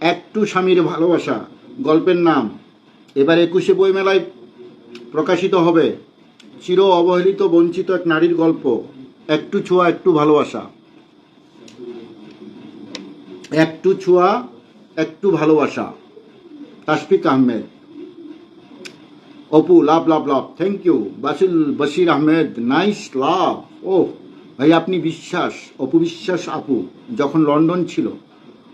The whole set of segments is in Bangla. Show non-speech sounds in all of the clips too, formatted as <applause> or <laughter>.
একটু স্বামীর ভালোবাসা, গল্পের নাম। এবার একুশে বইমেলায় প্রকাশিত হবে চির অবহেলিত বঞ্চিত এক নারীর গল্প, একটু ছোঁয়া, একটু ভালোবাসা। একটু ছোঁয়া, একটু ভালোবাসা। Tasfiq Ahmed. Apu, love love love. Thank you Basil, Bashir Ahmed. Nice love ও ভাই, আপনি বিশ্বাস, অপু বিশ্বাস, আপু, যখন লন্ডন ছিল।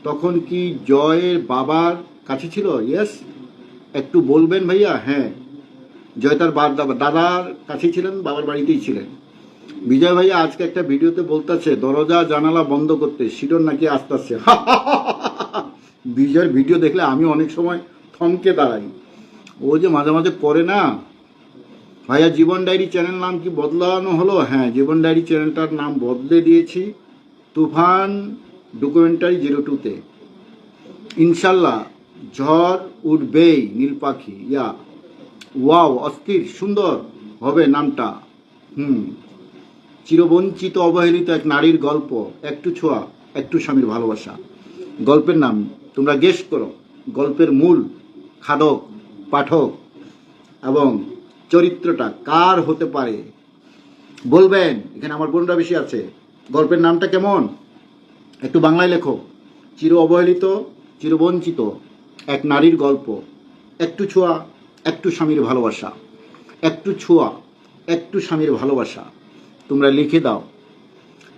তখন কি জয়ের বাবার কাছে ছিল? ইয়েস একটু বলবেন ভাইয়া? হ্যাঁ। জয় তার দাদার কাছেই ছিলেন, বাবার বাড়িতেই ছিলেন। বিজয় ভাইয়া আজকে একটা ভিডিওতে বলতেছে, দরজা, জানালা বন্ধ করতে, শিরন নাকি আসতেছে? <laughs> বিজয়ের ভিডিও দেখলে আমি অনেক সময় থমকে দাঁড়াই। ও যে মাঝে মাঝে করে না। ভাইয়া, জীবন ডায়েরি চ্যানেল নাম কি বদলানো হলো? হ্যাঁ জীবন ডায়েরি চ্যানেলটার নাম বদলে দিয়েছি। তুফান ডকুমেন্টারি জিরো টুতে ইনশাল্লাহ ঝড় উঠবেই নীল পাখি, ইয়া, ওয়াও, অস্থির, সুন্দর হবে নামটা। হুম, চিরবঞ্চিত অবহেলিত এক নারীর গল্প, একটু ছোঁয়া, একটু স্বামীর ভালোবাসা। গল্পের নাম, তোমরা গেস করো, গল্পের মূল, খাদক, পাঠক এবং চরিত্রটা কার হতে পারে? বলবেন, এখানে আমার বোনরা বেশি আছে, গল্পের নামটা কেমন? একটু বাংলায় লেখো। চির অবহেলিত চিরবঞ্চিত এক নারীর গল্প, একটু ছোঁয়া, একটু স্বামীর ভালোবাসা, একটু ছোঁয়া, একটু স্বামীর ভালোবাসা। তোমরা লিখে দাও।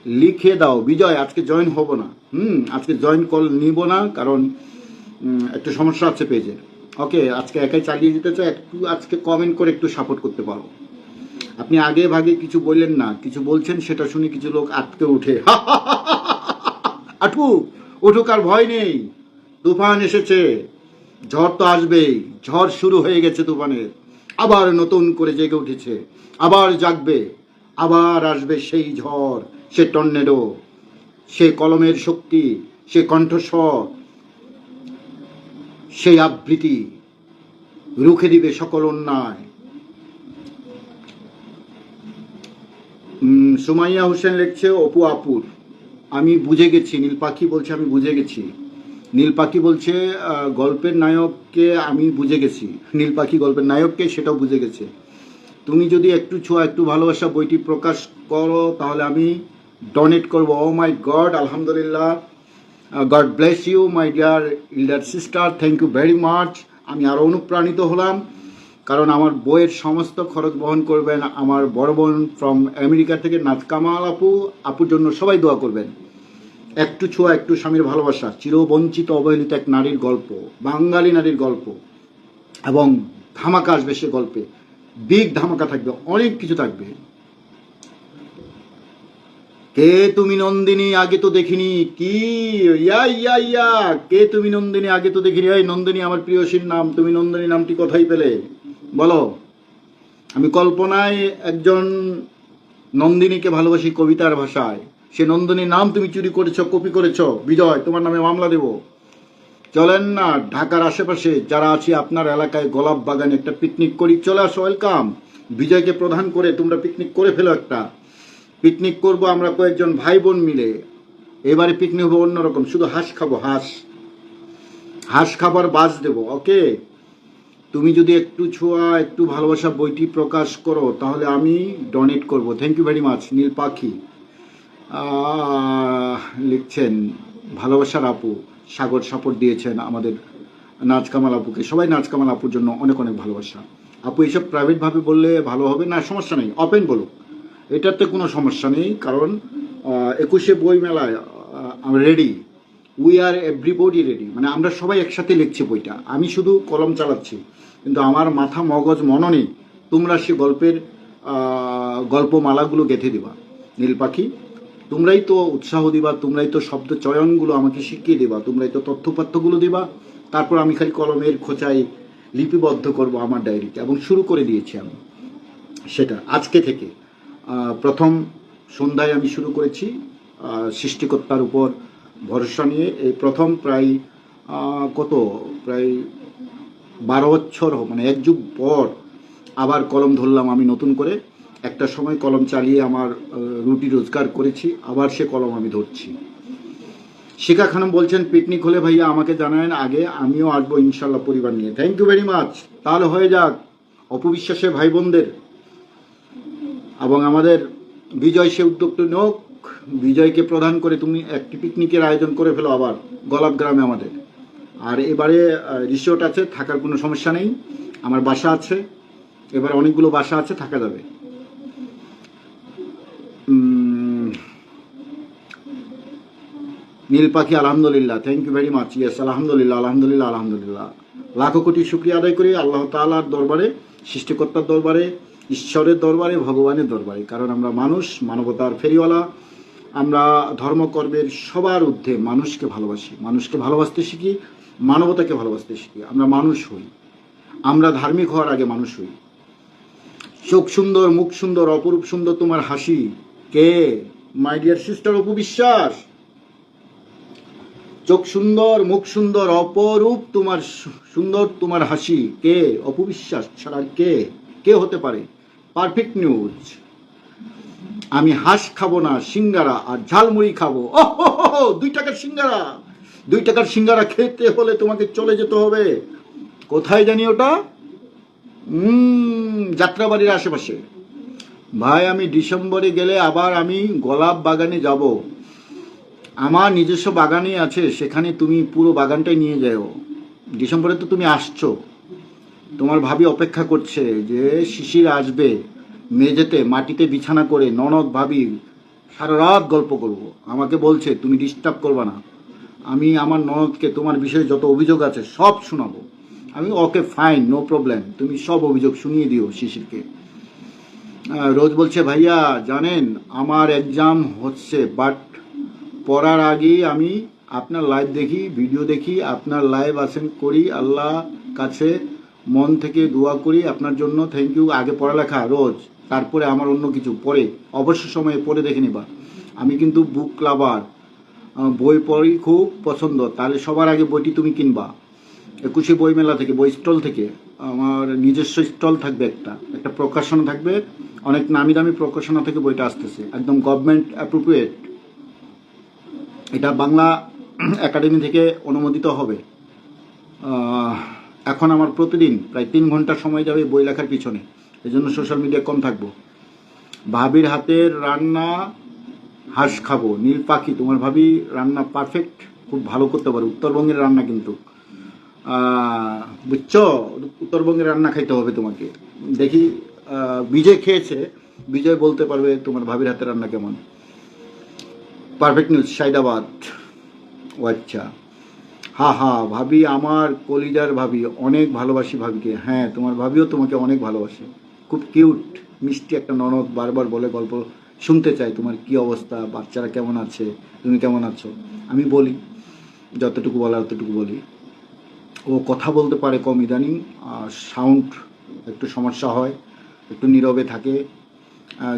লিখে দাও। বিজয়, আজকে জয়েন হব না। হুম, আজকে জয়েন কল নিব না কারণ একটু সমস্যা আছে পেজে ওকে আজকে একাই চালিয়ে যেতে চাই একটু আজকে কমেন্ট করে একটু সাপোর্ট করতে পারো। আপনি আগে ভাগে কিছু বললেন না, কিছু বলছেন, সেটা শুনে কিছু লোক আটকে উঠে <laughs> আটু উঠুক আর ভয় নেই। তুফান এসেছে, ঝড় তো আসবেই, ঝড় শুরু হয়ে গেছে তুফানের। আবার নতুন করে জেগে উঠেছে, আবার জাগবে, আবার আসবে সেই ঝড়, সে টর্নেডো, সে কলমের শক্তি, সে কণ্ঠস্বর, সেই আবৃত্তি, রুখে দিবে সকল অন্যায়। সুমাইয়া হোসেন লিখছে, অপু আপুর। আমি বুঝে গেছি, নীল পাখি বলছে আমি বুঝে গেছি। নীল পাখি বলছে গল্পের নায়ককে আমি বুঝে গেছি। নীল পাখি গল্পের নায়ককে সেটাও বুঝে গেছে। তুমি যদি একটু ছোঁয়া, একটু ভালোবাসা বইটি প্রকাশ করো, তাহলে আমি ডোনেট করব। ও মাই গড আলহামদুলিল্লাহ। God bless you my dear elder sister thank you very much আমি আরও অনুপ্রাণিত হলাম। কারণ আমার বইয়ের সমস্ত খরচ বহন করবেন আমার বড় বোন ফ্রম আমেরিকা থেকে নাচ কামাল আপু, আপুর জন্য সবাই দোয়া করবেন। একটু ছোঁয়া, একটু স্বামীর ভালোবাসা, চিরবঞ্চিত অবহেলিত এক নারীর গল্প, বাঙালি নারীর গল্প এবং ধামাকা আসবে সে গল্পে। বিগ ধামাকা থাকবে, অনেক কিছু থাকবে। কে তুমি নন্দিনী আগে তো দেখিনি? কি? ইয়া ইয়া ইয়া, কে তুমি নন্দিনী আগে তো দেখিনি? এই নন্দিনী আমার প্রিয়সীর নাম তুমি নন্দিনী নামটি কোথায় পেলে? বলো, আমি কল্পনায় একজন নন্দিনীকে ভালোবাসি কবিতার ভাষায়। সে নন্দিনীর নাম তুমি চুরি করেছ, কপি করেছ। বিজয়, তোমার নামে মামলা দেব। চলেন না ঢাকার আশেপাশে, যারা আছি আপনার এলাকায়, গোলাপ বাগানে একটা পিকনিক করি। চলে আসো ওয়েলকাম বিজয়কে প্রধান করে তোমরা পিকনিক করে ফেলো একটা। পিকনিক করব আমরা কয়েকজন ভাই বোন মিলে। এবারে পিকনিক হবে অন্যরকম, শুধু হাঁস খাব, হাঁস। হাঁস খাবার বাস দেবো ওকে তুমি যদি একটু ছোঁয়া, একটু ভালোবাসা বইটি প্রকাশ করো, তাহলে আমি ডোনেট করব। Thank you very much Neel Pakhi. লিখছেন, ভালোবাসার আপু, সাগর সাপোর্ট দিয়েছেন আমাদের নাচ কামাল আপুকে। সবাই নাচ কামাল আপুর জন্য অনেক অনেক ভালোবাসা। আপু এইসব প্রাইভেটভাবে বললে ভালো হবে? না, সমস্যা নেই ওপেন বলুক। এটাতে কোনো সমস্যা নেই, কারণ একুশে বই মেলায় ready we are everybody ready মানে আমরা সবাই একসাথে লিখছি বইটা। আমি শুধু কলম চালাচ্ছি। কিন্তু আমার মাথা মগজ মননে তোমরা সে গল্পের গল্পমালাগুলো গেঁথে দিবা। নীল পাখি, তোমরাই তো উৎসাহ দিবা, তোমরাই তো শব্দ চয়নগুলো আমাকে শিখিয়ে দিবা, তোমরাই তো তথ্যপাত্রগুলো দিবা। তারপর আমি খালি কলমের খোঁচায় লিপিবদ্ধ করব আমার ডায়েরিতে এবং শুরু করে দিয়েছি আমি সেটা আজকে থেকে। প্রথম সন্ধ্যায় আমি শুরু করেছি। সৃষ্টিকর্তার উপর ভরসা নিয়ে এই প্রথম প্রায় কত? প্রায় বারো বছর মানে এক যুগ পর আবার কলম ধরলাম আমি নতুন করে। একটা সময় কলম চালিয়ে আমার রুটি রোজগার করেছি, আবার সে কলম আমি ধরছি। শিখা খানম বলছেন, পিকনিক হলে ভাইয়া আমাকে জানায়েন আগে, আমিও আসব ইনশাল্লাহ পরিবার নিয়ে। থ্যাংক ইউ ভেরি মাচ তাহলে হয়ে যাক অপবিশ্বাসে ভাই বোনদের এবং আমাদের বিজয় সে উদ্যোগটি নোক বিজয়কে প্রধান করে তুমি একটি পিকনিকের আয়োজন করে ফেলো আবার, গলাপ গ্রামে আমাদের। আর এবারে রিসোর্ট আছে, থাকার কোনো সমস্যা নেই। আমার বাসা আছে, এবার অনেকগুলো বাসা আছে, থাকা যাবে। নীল পাখি, আলহামদুলিল্লাহ thank you very much yes আলহামদুলিল্লাহ আলহামদুলিল্লাহ আলহামদুলিল্লাহ। লাখো কোটি শুক্রিয়া আদায় করি আল্লাহ তাআলার দরবারে, সৃষ্টিকর্তার দরবারে, ঈশ্বরের দরবারে, ভগবানের দরবারে। কারণ আমরা মানুষ, মানবতার ফেরিওয়ালা আমরা ধর্মকর্মের সবার ঊর্ধ্বে মানুষকে ভালোবাসি। মানুষকে ভালোবাসতে শিখি, মানবতাকে ভালোবাসতে শিখি। আমরা মানুষ হই। আমরা ধার্মিক হওয়ার আগে মানুষ হই। চোখ সুন্দর, মুখ সুন্দর, অপরূপ সুন্দর তোমার হাসি। কে? My dear sister Apu Biswas. চোখ সুন্দর, মুখ সুন্দর, অপরূপ তোমার সুন্দর তোমার হাসি। কে? অপবিশ্বাস ছাড়া কে? কে হতে পারে? পারফেক্ট নিউজ আমি হাঁস খাব না, সিঙ্গারা আর ঝালমুড়ি খাব। দুই টাকার সিঙ্গারা। দুই টাকার সিঙ্গারা খেতে হলে তোমাকে চলে যেতে হবে। কোথায় জানি ওটা? যাত্রাবাড়ির আশেপাশে। ভাই, আমি ডিসেম্বরে গেলে আবার আমি গোলাপ বাগানে যাব। আমার নিজস্ব বাগানে আছে, সেখানে তুমি পুরো বাগানটাই নিয়ে যাও। ডিসেম্বরে তো তুমি আসছো। তোমার ভাবি অপেক্ষা করছে যে শিশির আসবে। মেঝেতে মাটিতে বিছানা করে ননদ ভাবি সারা রাত গল্প করব। আমাকে বলছে, তুমি ডিস্টার্ব করবে না। আমি আমার ননদকে তোমার বিষয়ে যত অভিযোগ আছে সব শোনাবো। আমি ওকে ফাইন নো প্রবলেম তুমি সব অভিযোগ শুনিয়ে দিও শিশিরকে। রোজ বলছে, ভাইয়া, জানেন, আমার এক্সাম হচ্ছে বাট পড়ার আগেই আমি আপনার লাইভ দেখি ভিডিও দেখি, আপনার লাইভ আসেন করি, আল্লাহ কাছে মন থেকে দোয়া করি, আপনার জন্য থ্যাংক ইউ আগে পড়ালেখা, রোজ। তারপরে আমার অন্য কিছু, পরে, অবসর সময়ে পড়ে দেখে নিবা। আমি কিন্তু বুক ক্লাবার বই পড়ি খুব পছন্দ। তাহলে সবার আগে বইটি তুমি কিনবা। একুশে বই মেলা থেকে, বই স্টল থেকে, আমার নিজস্ব স্টল থাকবে একটা। একটা প্রকাশনা থাকবে, অনেক নামি দামি প্রকাশনা থেকে বইটা আসতেছে। একদম গভর্নমেন্ট অ্যাপ্রোপ্রিয়েট এটা বাংলা একাডেমি থেকে অনুমোদিত হবে। এখন আমার প্রতিদিন প্রায় তিন ঘণ্টা সময় যাবে বই লেখার পিছনে। এই জন্য সোশ্যাল মিডিয়া কম থাকব। ভাবির হাতের রান্না হাঁস খাব। নীল পাখি, তোমার ভাবি রান্না পারফেক্ট খুব ভালো করতে পারে। উত্তরবঙ্গের রান্না কিন্তু। বুঝছ? উত্তরবঙ্গের রান্না খাইতে হবে তোমাকে। দেখি বিজয় খেয়েছে। বিজয় বলতে পারবে তোমার ভাবির হাতের রান্না কেমন। Perfect news Saidabad. ও আচ্ছা। হা হা, ভাবি আমার কলিজার ভাবি, অনেক ভালোবাসি ভাবিকে। হ্যাঁ তোমার ভাবিও তোমাকে অনেক ভালোবাসে। খুব কিউট মিষ্টি একটা ননদ বারবার বলে গল্প শুনতে চাই তোমার কি অবস্থা, বাচ্চারা কেমন আছে, তুমি কেমন আছো? আমি বলি, যতটুকু বলার অতটুকু বলি। ও কথা বলতে পারে কম ইদানিং, আর সাউন্ড একটু সমস্যা হয়, একটু নীরবে থাকে।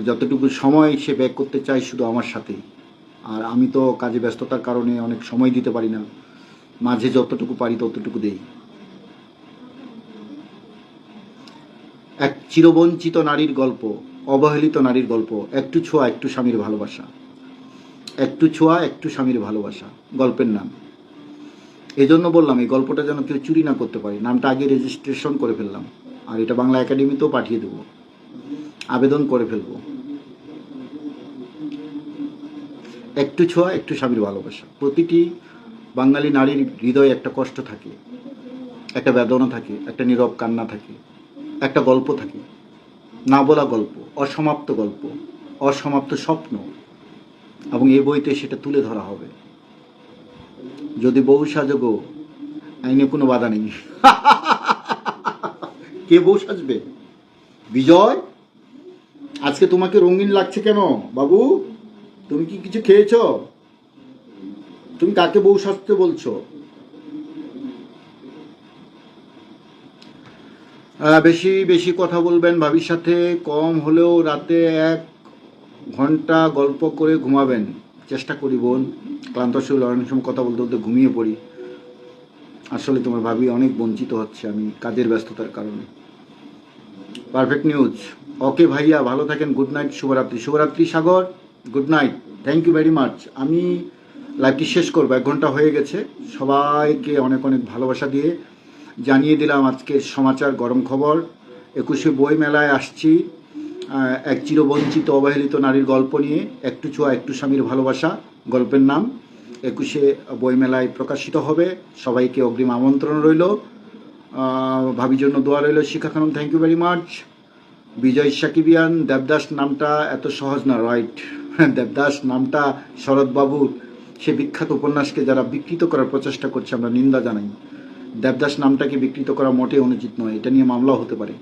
যতটুকু সময় সে ব্যয় করতে চায় শুধু আমার সাথেই। আর আমি তো কাজে ব্যস্ততার কারণে অনেক সময় দিতে পারি না। মাঝে যতটুকু পারি ততটুকু দেই। এক চিরবঞ্চিত নারীর গল্প, অবহেলিত নারীর গল্প, একটু ছোঁয়া, একটু স্বামীর ভালোবাসা। একটু ছোঁয়া, একটু স্বামীর ভালোবাসা, গল্পের নাম। এই জন্য বললাম, এই গল্পটা যেন কেউ চুরি না করতে পারে। নামটা আগে রেজিস্ট্রেশন করে ফেললাম। আর এটা বাংলা একাডেমিতেও পাঠিয়ে দেবো। আবেদন করে ফেলব। একটু ছোঁয়া, একটু স্বামীর ভালোবাসা। প্রতিটি বাঙালি নারীর হৃদয়ে একটা কষ্ট থাকে, একটা বেদনা থাকে, একটা নীরব কান্না থাকে। একটা গল্প থাকে। না বলা গল্প, অসমাপ্ত গল্প, অসমাপ্ত স্বপ্ন। এবং এই বইতে সেটা তুলে ধরা হবে। যদি বউ সাজগো, আইনে কোনো বাধা নেই। কে বউ সাজবে? বিজয়? আজকে তোমাকে রঙিন লাগছে কেন, বাবু? তুমি কি কিছু খেয়েছো? তুমি কাকে বউ সাজতে বলছো? বেশি বেশি কথা বলবেন ভাবির সাথে কম হলেও রাতে এক ঘণ্টা গল্প করে ঘুমাবেন। চেষ্টা করি বোন, ক্লান্ত শরীর, অনেক সময় কথা বলতে বলতে ঘুমিয়ে পড়ি। আসলে তোমার ভাবি অনেক বঞ্চিত হচ্ছে, আমি কাজের ব্যস্ততার কারণে। পারফেক্ট নিউজ ওকে ভাইয়া, ভালো থাকেন গুড নাইট শুভরাত্রি। শুভরাত্রি, Sagar good night thank you very much আমি লাইভটি শেষ করব, এক ঘণ্টা হয়ে গেছে। সবাইকে অনেক অনেক ভালোবাসা দিয়ে জানিয়ে দিলাম আজকের সমাচার গরম খবর। একুশে বই মেলায় আসছি এক চিরবঞ্চিত অবহেলিত নারীর গল্প নিয়ে, একটু ছোঁয়া, একটু স্বামীর ভালোবাসা, গল্পের নাম। একুশে বইমেলায় প্রকাশিত হবে, সবাইকে অগ্রিম আমন্ত্রণ রইল। ভাবির জন্য দোয়া রইল Shikha thank you very much Bijoy Sakibian, Devdas নামটা এত সহজ না রাইট <laughs> দেবদাস নামটা শরৎবাবুর। সে বিখ্যাত উপন্যাসকে যারা বিকৃত করার প্রচেষ্টা করছে, আমরা নিন্দা জানাই। দেবদাস নামটাকে বিকৃত করা মোটেই অনুচিত নয়, এটা নিয়ে মামলাও হতে পারে।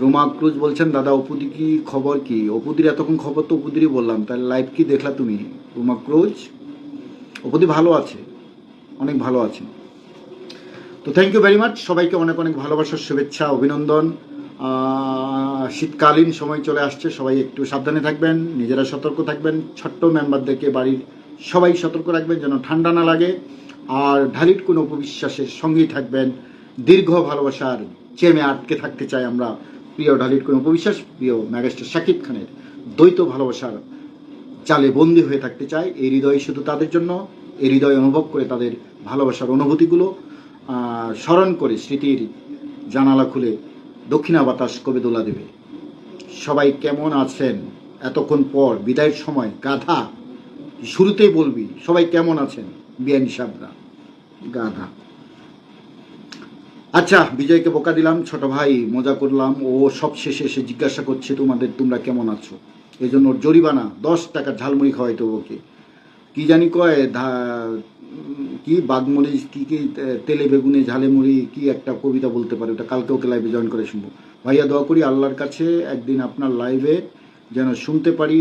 রুমা ক্রুজ বলছেন, দাদা অপুদি কি খবর কি? অপুদির এতক্ষণ খবর তো অপুদিরই বললাম তাহলে লাইভ কি দেখলা তুমি? রুমা ক্রুজ? অপুদি ভালো আছে, অনেক ভালো আছে। তো থ্যাংক ইউ ভেরি মাচ সবাইকে অনেক অনেক ভালোবাসার শুভেচ্ছা, অভিনন্দন। শীতকালীন সময় চলে আসছে, সবাই একটু সাবধানে থাকবেন, নিজেরা সতর্ক থাকবেন, ছোট্ট মেম্বারদেরকে বাড়ির সবাই সতর্ক রাখবেন, যেন ঠান্ডা না লাগে। আর ঢালির কোনো উপবিশ্বাসের সঙ্গেই থাকবেন। দীর্ঘ ভালোবাসার চেমে আটকে থাকতে চাই আমরা প্রিয় ঢালির কোনো উপবিশ্বাস প্রিয় ম্যাগাস্টার শাকিব খানের দ্বৈত ভালোবাসার জালে বন্দি হয়ে থাকতে চায় এই হৃদয় শুধু তাদের জন্য, এই হৃদয় অনুভব করে তাদের ভালোবাসার অনুভূতিগুলো স্মরণ করে স্মৃতির জানালা খুলে দক্ষিণা বাতাস কবে দোলা দেবে। সবাই কেমন আছেন? এতক্ষণ পর বিদায়ের সময় গাধা শুরুতেই বলবি, সবাই কেমন আছেন? বিয়ানি সাবরা, গাধা। আচ্ছা বিজয়কে বোকা দিলাম, ছোট ভাই, মজা করলাম। ও সব শেষে এসে জিজ্ঞাসা করছে, তোমাদের, তোমরা কেমন আছো? এই জন্য ওর জরিমানা, দশ টাকা ঝালমুড়ি খাওয়াইতো ওকে। কি জানি কয় কি বাগমরিচ কি কি, তেলে বেগুনে ঝালে মুড়ি কি একটা কবিতা বলতে পারে, ওটা কালকে ওকে লাইভে জয়েন করে শুনব। ভাইয়া, দোয়া করি আল্লাহর কাছে একদিন আপনার লাইভে যেন শুনতে পারি